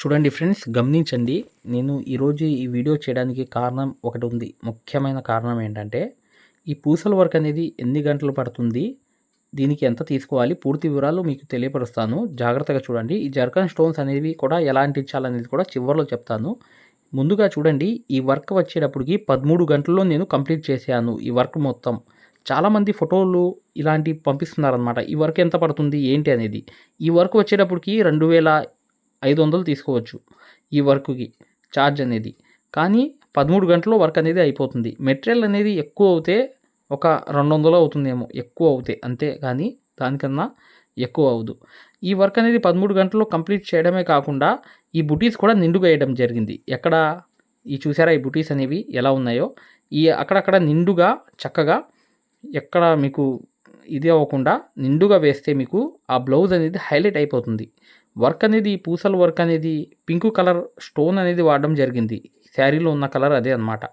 చూడండి ఫ్రెండ్స్ గమనించండి. నేను ఈరోజు ఈ వీడియో చేయడానికి కారణం ఒకటి ఉంది. ముఖ్యమైన కారణం ఏంటంటే ఈ పూసల వర్క్ అనేది ఎన్ని గంటలు పడుతుంది దీనికి ఎంత తీసుకోవాలి పూర్తి వివరాలు మీకు తెలియపరుస్తాను. జాగ్రత్తగా చూడండి. ఈ జర్కన్ స్టోన్స్ అనేవి కూడా ఎలా అంటించాలనేది కూడా చివరిలో చెప్తాను. ముందుగా చూడండి ఈ వర్క్ వచ్చేటప్పటికి పదమూడు గంటల్లో నేను కంప్లీట్ చేశాను ఈ వర్క్ మొత్తం. చాలామంది ఫోటోలు ఇలాంటి పంపిస్తున్నారనమాట ఈ వర్క్ ఎంత పడుతుంది ఏంటి అనేది. ఈ వర్క్ వచ్చేటప్పటికి రెండు వేల ఐదు వందలు తీసుకోవచ్చు ఈ వర్క్కి ఛార్జ్ అనేది. కానీ పదమూడు గంటల్లో వర్క్ అనేది అయిపోతుంది. మెటీరియల్ అనేది ఎక్కువ అవుతే ఒక రెండు వందలు అవుతుందేమో. ఎక్కువ అవుతాయి అంతే కానీ దానికన్నా ఎక్కువ అవ్వదు. ఈ వర్క్ అనేది పదమూడు గంటల్లో కంప్లీట్ చేయడమే కాకుండా ఈ బుటీస్ కూడా నిండుగా వేయడం జరిగింది. ఎక్కడ? ఈ చూసారా ఈ బుటీస్ అనేవి ఎలా ఉన్నాయో? ఈ అక్కడక్కడ నిండుగా చక్కగా ఎక్కడ మీకు ఇది అవ్వకుండా నిండుగా వేస్తే మీకు ఆ బ్లౌజ్ అనేది హైలైట్ అయిపోతుంది. వర్క్ అనేది పూసల వర్క్ అనేది పింక్ కలర్ స్టోన్ అనేది వాడడం జరిగింది. శారీలో ఉన్న కలర్ అదే అనమాట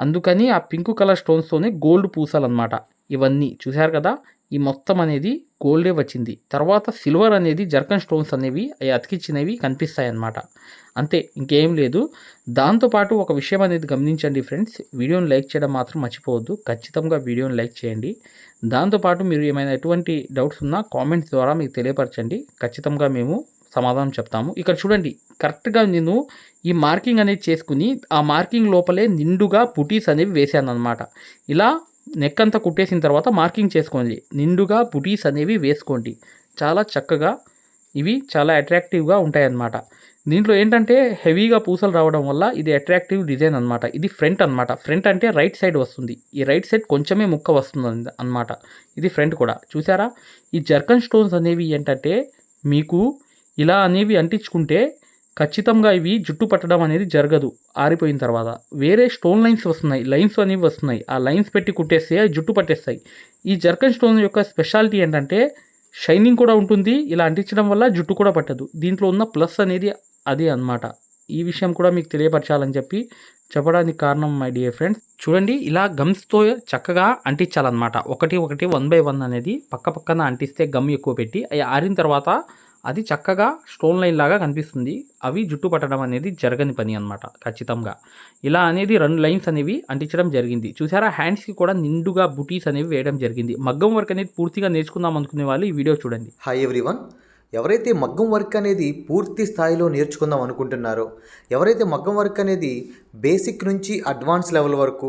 అందుకని ఆ పింక్ కలర్ స్టోన్స్తోనే గోల్డ్ పూసలు అనమాట ఇవన్నీ చూశారు కదా? ఈ మొత్తం అనేది గోల్డే వచ్చింది. తర్వాత సిల్వర్ అనేది జర్కన్ స్టోన్స్ అనేవి అవి అతికిచ్చినవి కనిపిస్తాయి అన్నమాట అంతే ఇంకేం లేదు. దాంతోపాటు ఒక విషయం అనేది గమనించండి ఫ్రెండ్స్. వీడియోని లైక్ చేయడం మాత్రం మర్చిపోవద్దు. ఖచ్చితంగా వీడియోని లైక్ చేయండి. దాంతోపాటు మీరు ఏమైనా ఎటువంటి డౌట్స్ ఉన్నా కామెంట్స్ ద్వారా మీకు తెలియపరచండి. ఖచ్చితంగా మేము సమాధానం చెప్తాము. ఇక్కడ చూడండి కరెక్ట్గా నేను ఈ మార్కింగ్ అనేది చేసుకుని ఆ మార్కింగ్ లోపలే నిండుగా పుటీస్ అనేవి వేసాను అనమాట ఇలా నెక్ అంతా కుట్టేసిన తర్వాత మార్కింగ్ చేసుకోండి. నిండుగా బుటీస్ అనేవి వేసుకోండి. చాలా చక్కగా ఇవి చాలా అట్రాక్టివ్గా ఉంటాయన్నమాట. దీంట్లో ఏంటంటే హెవీగా పూసలు రావడం వల్ల ఇది అట్రాక్టివ్ డిజైన్ అనమాట ఇది ఫ్రంట్ అనమాట ఫ్రంట్ అంటే రైట్ సైడ్ వస్తుంది. ఈ రైట్ సైడ్ కొంచెమే ముక్క వస్తుంది అనమాట ఇది ఫ్రంట్ కూడా. చూసారా? ఈ జర్కన్ స్టోన్స్ అనేవి ఏంటంటే మీకు ఇలా అనేవి అంటించుకుంటే ఖచ్చితంగా ఇవి జుట్టు పట్టడం అనేది జరగదు. ఆరిపోయిన తర్వాత వేరే స్టోన్ లైన్స్ వస్తున్నాయి. లైన్స్ అనేవి వస్తున్నాయి. ఆ లైన్స్ పెట్టి కుట్టేస్తే అవి జుట్టు పట్టేస్తాయి. ఈ జర్కన్ స్టోన్ యొక్క స్పెషాలిటీ ఏంటంటే షైనింగ్ కూడా ఉంటుంది. ఇలా అంటించడం వల్ల జుట్టు కూడా పట్టదు. దీంట్లో ఉన్న ప్లస్ అనేది అది అన్నమాట. ఈ విషయం కూడా మీకు తెలియపరచాలని చెప్పి చెప్పడానికి కారణం మై డియర్ ఫ్రెండ్స్. చూడండి ఇలా గమ్స్తో చక్కగా అంటించాలన్నమాట. ఒకటి ఒకటి వన్ బై వన్ అనేది పక్క పక్కన అంటిస్తే గమ్ ఎక్కువ పెట్టి అవి ఆరిన తర్వాత అది చక్కగా స్టోన్ లైన్ లాగా కనిపిస్తుంది. అవి జుట్టు పట్టడం అనేది జరగని పని అనమాట ఖచ్చితంగా. ఇలా అనేది రెండు లైన్స్ అనేవి అంటించడం జరిగింది. చూసారా? హ్యాండ్స్కి కూడా నిండుగా బుటీస్ అనేవి వేయడం జరిగింది. మగ్గం వర్క్ అనేది పూర్తిగా నేర్చుకుందాం అనుకునే వాళ్ళు ఈ వీడియో చూడండి. హాయ్ ఎవ్రీవన్ ఎవరైతే మగ్గం వర్క్ అనేది పూర్తి స్థాయిలో నేర్చుకుందాం అనుకుంటున్నారో ఎవరైతే మగ్గం వర్క్ అనేది బేసిక్ నుంచి అడ్వాన్స్ లెవెల్ వరకు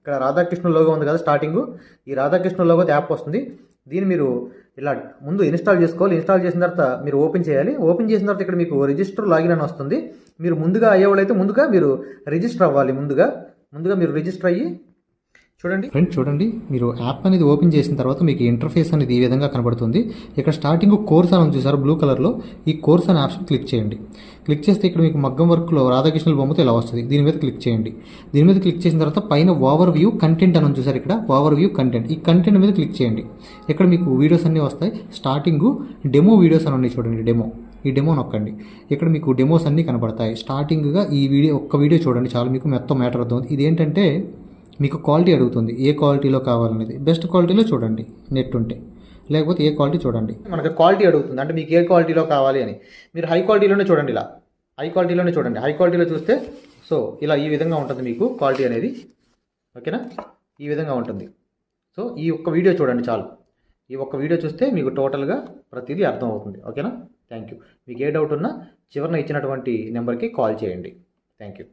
ఇక్కడ రాధాకృష్ణ లోగో ఉంది కదా స్టార్టింగ్ ఈ రాధాకృష్ణ లోగో యాప్ వస్తుంది. దీన్ని మీరు ఇలా ముందు ఇన్స్టాల్ చేసుకోవాలి. ఇన్స్టాల్ చేసిన తర్వాత మీరు ఓపెన్ చేయాలి. ఓపెన్ చేసిన తర్వాత ఇక్కడ మీకు రిజిస్టర్ లాగిన్ అని వస్తుంది. మీరు ముందుగా అయ్యేవాళ్ళైతే ముందుగా మీరు రిజిస్టర్ అవ్వాలి ముందుగా. ముందుగా మీరు రిజిస్టర్ అయ్యి చూడండి. ఫ్రెండ్ చూడండి. మీరు యాప్ అనేది ఓపెన్ చేసిన తర్వాత మీకు ఇంటర్ఫేస్ అనేది ఈ విధంగా కనబడుతుంది. ఇక్కడ స్టార్టింగ్ కోర్స్ అని చూసారు? బ్లూ కలర్లో ఈ కోర్స్ అనే ఆప్షన్ క్లిక్ చేయండి. క్లిక్ చేస్తే ఇక్కడ మీకు మగ్గం వర్క్లో రాధాకృష్ణుల బొమ్మతో ఇలా వస్తుంది. దీని మీద క్లిక్ చేయండి. దీని మీద క్లిక్ చేసిన తర్వాత పైన ఓవర్ వ్యూ కంటెంట్ అని చూసారు ఇక్కడ. Overview content. ఈ కంటెంట్ మీద క్లిక్ చేయండి. ఇక్కడ మీకు వీడియోస్ అన్నీ వస్తాయి. స్టార్టింగ్ డెమో వీడియోస్ అని ఉన్నాయి చూడండి డెమో. ఈ డెమో నొక్కండి. ఇక్కడ మీకు డెమోస్ అన్నీ కనబడతాయి స్టార్టింగ్గా ఈ వీడియో ఒక్క వీడియో చూడండి చాలా. మీకు మొత్తం మ్యాటర్ అవుతుంది ఇది ఏంటంటే మీకు క్వాలిటీ అడుగుతుంది. ఏ క్వాలిటీలో కావాలనేది. బెస్ట్ క్వాలిటీలో చూడండి. నెట్ ఉంటే. లేకపోతే ఏ క్వాలిటీ చూడండి. మనకు క్వాలిటీ అడుగుతుంది. అంటే మీకు ఏ క్వాలిటీలో కావాలి అని. మీరు హై క్వాలిటీలోనే చూడండి ఇలా. హై క్వాలిటీలోనే చూడండి. హై క్వాలిటీలో చూస్తే సో ఇలా ఈ విధంగా ఉంటుంది మీకు క్వాలిటీ అనేది. ఓకేనా ఈ విధంగా ఉంటుంది. సో ఈ ఒక్క వీడియో చూడండి చాలు. ఈ ఒక్క వీడియో చూస్తే మీకు టోటల్గా ప్రతిదీ అర్థం అవుతుంది ఓకేనా థ్యాంక్ యూ మీకు ఏ డౌట్ ఉన్నా చివరిన ఇచ్చినటువంటి నెంబర్కి కాల్ చేయండి. Thank you